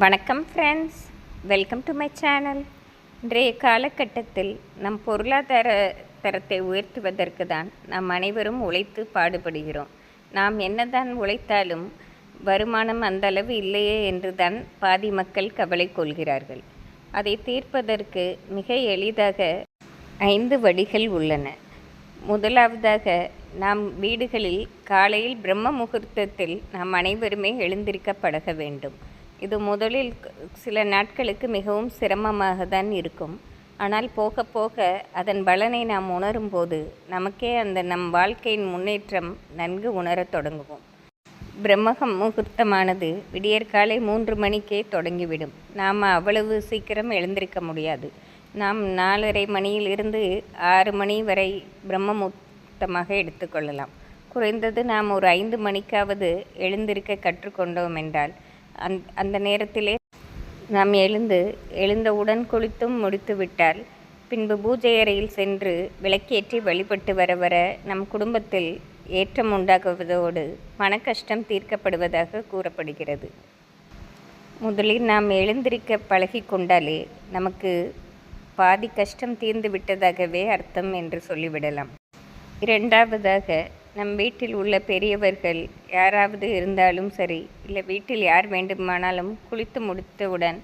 வணக்கம் friends welcome to my channel இன்றைய காலகட்டத்தில் நம் பொருளாதார தரத்தை உயர்த்துவதற்கு தான் நாம் அனைவரும் உழைத்து பாடுபடுகிறோம். நாம் என்னதான் உழைத்தாலும் வருமானம் அந்த அளவு இல்லையே என்று தான் பாதி மக்கள் கவலை கொள்கிறார்கள். அதை தீர்ப்பதற்கு மிக எளிதாக ஐந்து வழிகள் உள்ளன. முதலாவதாக நாம் வீடுகளில் காலையில் பிரம்ம முகூர்த்தத்தில் நாம் அனைவருமே எழுந்திருக்க பழக வேண்டும். இது முதலில் சில நாட்களுக்கு மிகவும் சிரமமாக தான் இருக்கும். ஆனால் போக போக அதன் பலனை நாம் உணரும்போது நமக்கே அந்த நம் வாழ்க்கையின் முன்னேற்றம் நன்கு உணரத் தொடங்குவோம். பிரம்மகம் முகூர்த்தமானது விடியற்காலை மூன்று மணிக்கே தொடங்கிவிடும். நாம் அவ்வளவு சீக்கிரம் எழுந்திருக்க முடியாது. நாம் நாலரை மணியிலிருந்து ஆறு மணி வரை பிரம்ம முகூர்த்தமாக எடுத்துக்கொள்ளலாம் குறைந்தது நாம் ஒரு ஐந்து மணிக்காவது எழுந்திருக்க கற்றுக்கொண்டோம் என்றால் அந் அந்த நேரத்திலே நாம் எழுந்து எழுந்தவுடன் குளித்தும் முடித்து விட்டால் பின்பு பூஜை அறையில் சென்று விளக்கேற்றி வழிபட்டு வர வர நம் குடும்பத்தில் ஏற்றம் உண்டாகுவதோடு மன கஷ்டம் தீர்க்கப்படுவதாக கூறப்படுகிறது. முதலில் நாம் எழுந்திருக்க பழகி கொண்டாலே நமக்கு பாதி கஷ்டம் தீர்ந்து விட்டதாகவே அர்த்தம் என்று சொல்லிவிடலாம். இரண்டாவதாக நம் வீட்டில் உள்ள பெரியவர்கள் யாராவது இருந்தாலும் சரி இல்லை வீட்டில் யார் வேண்டுமானாலும் குளித்து முடித்தவுடன்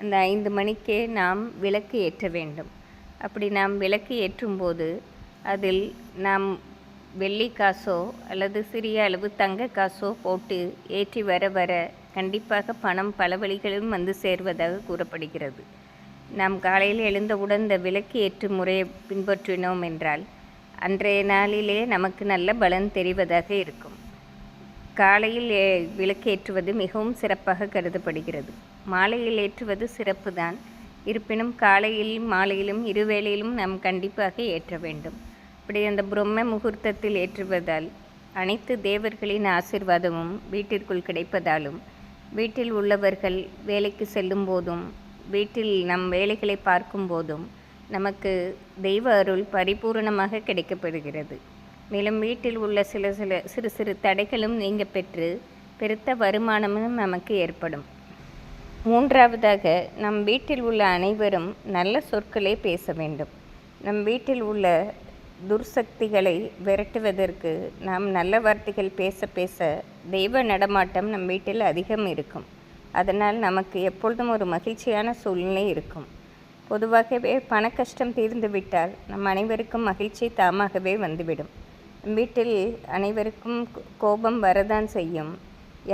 அந்த ஐந்து மணிக்கே நாம் விளக்கு ஏற்ற வேண்டும். அப்படி நாம் விளக்கு ஏற்றும்போது அதில் நாம் வெள்ளி காசோ அல்லது சிறிய அளவு தங்க காசோ போட்டு ஏற்றி வர வர கண்டிப்பாக பணம் பல வழிகளிலும் வந்து சேர்வதாக கூறப்படுகிறது. நாம் காலையில் எழுந்தவுடன் இந்த விளக்கு ஏற்றும் முறையை பின்பற்றினோம் என்றால் அன்றைய நாளிலே நமக்கு நல்ல பலன் தெரிவதாக இருக்கும். காலையில் ஏ- விளக்கேற்றுவது மிகவும் சிறப்பாக கருதப்படுகிறது. மாலையில் ஏற்றுவது சிறப்பு தான் இருப்பினும் காலையில் மாலையிலும் இருவேளையிலும் நாம் கண்டிப்பாக ஏற்ற வேண்டும். இப்படி அந்த பிரம்ம முகூர்த்தத்தில் ஏற்றுவதால் அனைத்து தேவர்களின் ஆசிர்வாதமும் வீட்டிற்குள் கிடைப்பதாலும் வீட்டில் உள்ளவர்கள் வேலைக்கு செல்லும் போதும் வீட்டில் நம் வேலைகளை பார்க்கும் போதும் நமக்கு தெய்வ அருள் பரிபூரணமாக கிடைக்கப்படுகிறது. மேலும் வீட்டில் உள்ள சில சில சிறு சிறு தடைகளும் நீங்க பெற்று பெருத்த வருமானமும் நமக்கு ஏற்படும். மூன்றாவதாக நம் வீட்டில் உள்ள அனைவரும் நல்ல சொற்களே பேச வேண்டும். நம் வீட்டில் உள்ள துர்சக்திகளை விரட்டுவதற்கு நாம் நல்ல வார்த்தைகள் பேச பேச தெய்வ நடமாட்டம் நம் வீட்டில் அதிகம் இருக்கும். அதனால் நமக்கு எப்பொழுதும் ஒரு மகிழ்ச்சியான சூழ்நிலை இருக்கும். பொதுவாகவே பண கஷ்டம் தீர்ந்துவிட்டால் நம் அனைவருக்கும் மகிழ்ச்சி தாமாகவே வந்துவிடும். வீட்டில் அனைவருக்கும் கோபம் வரதான் செய்யும்.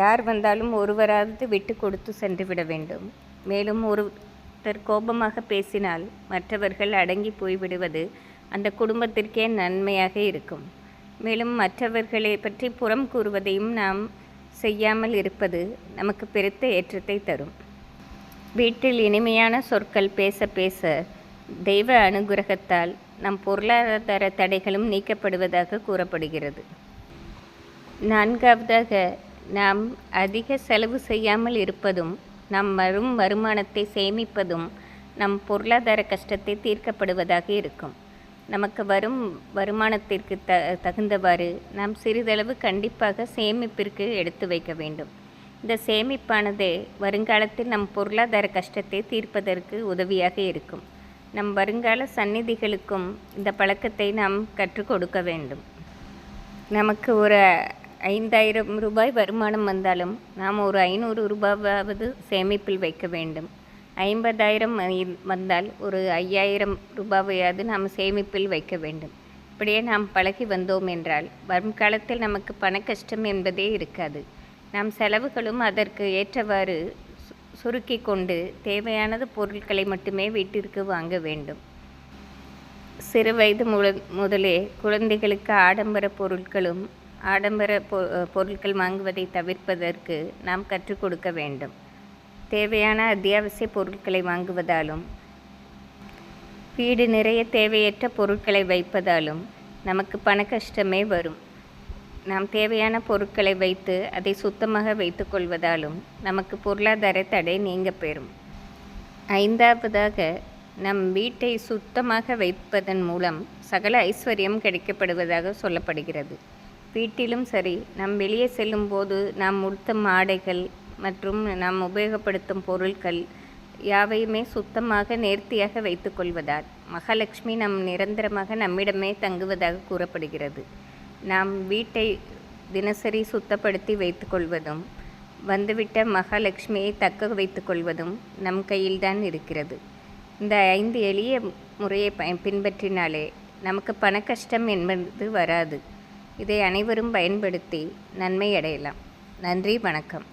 யார் வந்தாலும் ஒருவராவது விட்டு கொடுத்து சென்று விட வேண்டும். மேலும் ஒருத்தர் கோபமாக பேசினால் மற்றவர்கள் அடங்கி போய்விடுவது அந்த குடும்பத்திற்கே நன்மையாக இருக்கும். மேலும் மற்றவர்களை பற்றி புறம் கூறுவதையும் நாம் செய்யாமல் இருப்பது நமக்கு பெருத்த ஏற்றத்தை தரும். வீட்டில் இனிமையான சொற்கள் பேச பேச தெய்வ அனுகிரகத்தால் நம் பொருளாதார தடைகளும் நீக்கப்படுவதாக கூறப்படுகிறது. நான்காவதாக நாம் அதிக செலவு செய்யாமல் இருப்பதும் நம் வரும் வருமானத்தை சேமிப்பதும் நம் பொருளாதார கஷ்டத்தை தீர்க்கப்படுவதாக இருக்கும். நமக்கு வரும் வருமானத்திற்கு த தகுந்தவாறு நாம் சிறிதளவு கண்டிப்பாக சேமிப்பிற்கு எடுத்து வைக்க வேண்டும். இந்த சேமிப்பானது வருங்காலத்தில் நம் பொருளாதார கஷ்டத்தை தீர்ப்பதற்கு உதவியாக இருக்கும். நம் வருங்கால சந்நிதிகளுக்கும் இந்த பழக்கத்தை நாம் கற்றுக் கொடுக்க வேண்டும். நமக்கு ஒரு ஐந்தாயிரம் ரூபாய் வருமானம் வந்தாலும் நாம் ஒரு ஐநூறு ரூபாவது சேமிப்பில் வைக்க வேண்டும். ஐம்பதாயிரம் வந்தால் ஒரு ஐயாயிரம் ரூபாவையாவது நாம் சேமிப்பில் வைக்க வேண்டும். இப்படியே நாம் பழகி வந்தோம் என்றால் வரும் காலத்தில் நமக்கு பண கஷ்டம் என்பதே இருக்காது. நம் செலவுகளும் அதற்கு ஏற்றவாறு சு- கொண்டு தேவையானது பொருட்களை மட்டுமே வீட்டிற்கு வாங்க வேண்டும். சிறு வயது முதலே குழந்தைகளுக்கு ஆடம்பர பொருட்களும் ஆடம்பர பொ பொருட்கள் வாங்குவதை தவிர்ப்பதற்கு நாம் கற்றுக் கொடுக்க வேண்டும். தேவையான அத்தியாவசிய பொருட்களை வாங்குவதாலும் வீடு நிறைய தேவையற்ற பொருட்களை வைப்பதாலும் நமக்கு பண கஷ்டமே வரும். நாம் தேவையான பொருட்களை வைத்து அதை சுத்தமாக வைத்துக்கொள்வதாலும் நமக்கு பொருளாதார தடை நீங்க பெறும். ஐந்தாவதாக நம் வீட்டை சுத்தமாக வைப்பதன் மூலம் சகல ஐஸ்வர்யம் கிடைக்கப்படுவதாக சொல்லப்படுகிறது. வீட்டிலும் சரி நாம் வெளியே செல்லும்போது நாம் உடுத்தும் ஆடைகள் மற்றும் நாம் உபயோகப்படுத்தும் பொருட்கள் யாவையுமே சுத்தமாக நேர்த்தியாக வைத்துக்கொள்வதால் மகாலட்சுமி நம் நிரந்தரமாக நம்மிடமே தங்குவதாக கூறப்படுகிறது. நாம் வீட்டை தினசரி சுத்தப்படுத்தி வைத்துக்கொள்வதும் வந்துவிட்ட மகாலட்சுமியை தக்க வைத்துக்கொள்வதும் நம் கையில்தான் இருக்கிறது. இந்த ஐந்து எளிய முறையை ப பின்பற்றினாலே நமக்கு பண கஷ்டம் என்பது வராது. இதை அனைவரும் பயன்படுத்தி நன்மை அடையலாம் நன்றி வணக்கம்.